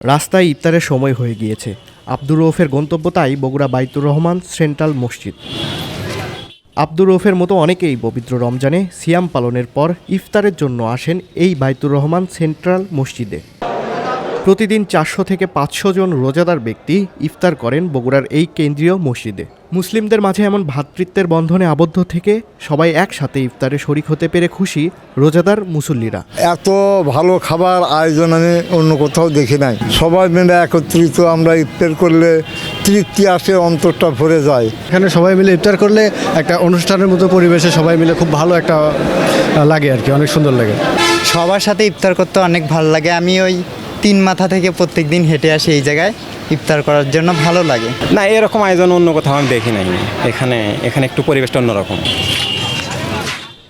রাস্তায় ইফতারের সময় হয়ে গিয়েছে। আব্দুর রৌফের গন্তব্য তাই বগুড়া বাইতুর রহমান সেন্ট্রাল মসজিদ। আব্দুর রৌফের মতো অনেকেই পবিত্র রমজানে সিয়াম পালনের পর ইফতারের জন্য আসেন এই বাইতুর রহমান সেন্ট্রাল মসজিদে। প্রতিদিন চারশো থেকে পাঁচশো জন রোজাদার ব্যক্তি ইফতার করেন বগুড়ার এই কেন্দ্রীয় মসজিদে। মুসলিমদের মাঝে এমন ভ্রাতৃত্বের বন্ধনে আবদ্ধ থেকে সবাই একসাথে ইফতারে শরিক হতে পেরে খুশি রোজাদার মুসল্লিরা। এত ভালো খাবার আয়োজন আমি অন্য কোথাও দেখি নাই। সবাই মিলে একত্রিত আমরা ইফতার করলে তৃপ্তি আসে অন্তরটা ভরে যায়। এখানে সবাই মিলে ইফতার করলে একটা অনুষ্ঠানের মতো পরিবেশে সবাই মিলে খুব ভালো একটা লাগে আর কি অনেক সুন্দর লাগে। সবার সাথে ইফতার করতে অনেক ভালো লাগে। আমি ওই তিন মাথা থেকে প্রত্যেক দিন হেঁটে আসে এই জায়গায় ইফতার করার জন্য ভালো লাগে। না এরকম আয়োজন অন্য কোথাও আমি দেখি নাই। এখানে এখানে একটু পরিবেশটা অন্যরকম।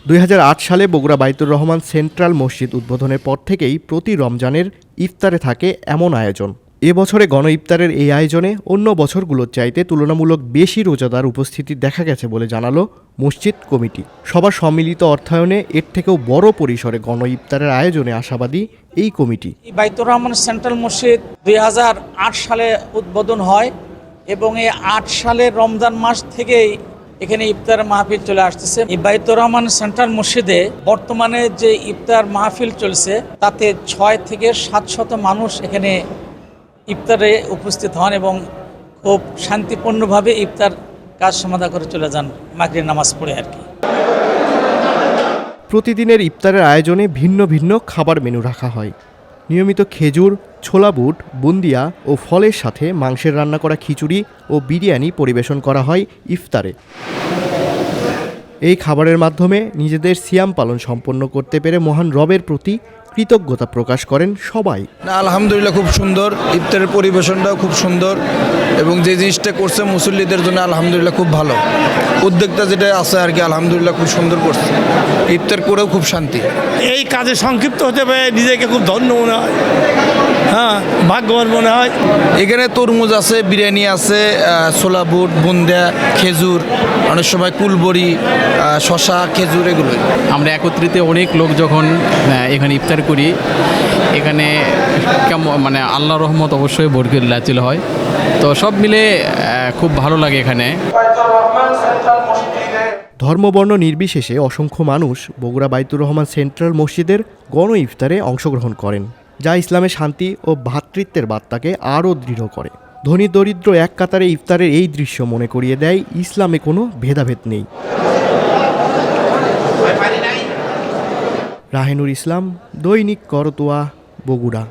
দুই হাজার আট সালে বগুড়া বাইতুর রহমান সেন্ট্রাল মসজিদ উদ্বোধনের পর থেকেই প্রতি রমজানের ইফতারে থাকে এমন আয়োজন। এবছরে গণ ইফতারের এই আয়োজনে অন্য বছরগুলোর চাইতে তুলনামূলক বেশি রোজাদার উপস্থিতি দেখা গেছে বলে জানালো মসজিদ কমিটি। সবার সম্মিলিত অর্থায়নে এর থেকেও বড় পরিসরে গণ ইফতারের আয়োজনে আশাবাদী এই কমিটি। বাইতুর রহমান সেন্ট্রাল মসজিদ দু হাজার আট সালে উদ্বোধন হয় এবং এই আট সালের রমজান মাস থেকেই এখানে ইফতার মাহফিল চলে আসতেছে। এই রহমান সেন্ট্রাল মসজিদে বর্তমানে যে ইফতার মাহফিল চলছে, তাতে ছয় থেকে সাতশত মানুষ এখানে ইফতারে উপস্থিত হন এবং খুব শান্তিপূর্ণভাবে ইফতার কাজ সমাধা করে চলে যান মাগরির নামাজ পড়ে আর কি। প্রতিদিনের ইফতারের আয়োজনে ভিন্ন ভিন্ন খাবার মেনু রাখা হয়। নিয়মিত খেজুর, ছোলা বুট, বুন্দিয়া ও ফলের সাথে মাংসের রান্না করা খিচুড়ি ও বিরিয়ানি পরিবেশন করা হয় ইফতারে। এই খাবারের মাধ্যমে নিজেদের সিয়াম পালন সম্পন্ন করতে পেরে মহান রবের প্রতি কৃতজ্ঞতা প্রকাশ করেন সবাই। না আলহামদুলিল্লাহ খুব সুন্দর। ইফতারের পরিবেশনটাও খুব সুন্দর এবং যে জিনিসটা করছে মুসল্লিদের জন্য আলহামদুলিল্লাহ খুব ভালো। উদ্যোগটা যেটা আছে আর কি আলহামদুলিল্লাহ খুব সুন্দর করছে। ইফতার করেও খুব শান্তি। এই কাজে সংক্ষিপ্ত হতে পারে নিজেকে খুব ধন্য মনে হয়। হ্যাঁ ভাগ্যবান মনে হয়। এখানে তরমুজ আছে বিরিয়ানি আছে ছোলা বুট বুন্দা খেজুর অনেক সময় কুলবড়ি শশা খেজুর এগুলো আমরা একত্রিত অনেক লোক যখন এখানে ইফতার করি এখানে কেমন মানে আল্লাহ রহমত অবশ্যই বরকির লাচিল হয়। তো সব মিলে খুব ভালো লাগে এখানে। ধর্মবর্ণ নির্বিশেষে অসংখ্য মানুষ বগুড়া বাইতুর রহমান সেন্ট্রাল মসজিদের গণ ইফতারে অংশগ্রহণ করেন। যা ইসলামের শান্তি ও ভ্রাতৃত্বের বার্তাকে আরও দৃঢ় করে। ধনী দরিদ্র এক কাতারে ইফতারের এই দৃশ্য মনে করিয়ে দেয়, ইসলামে কোনো ভেদাভেদ নেই। রাহেনুর ইসলাম, দৈনিক করতোয়া, বগুড়া।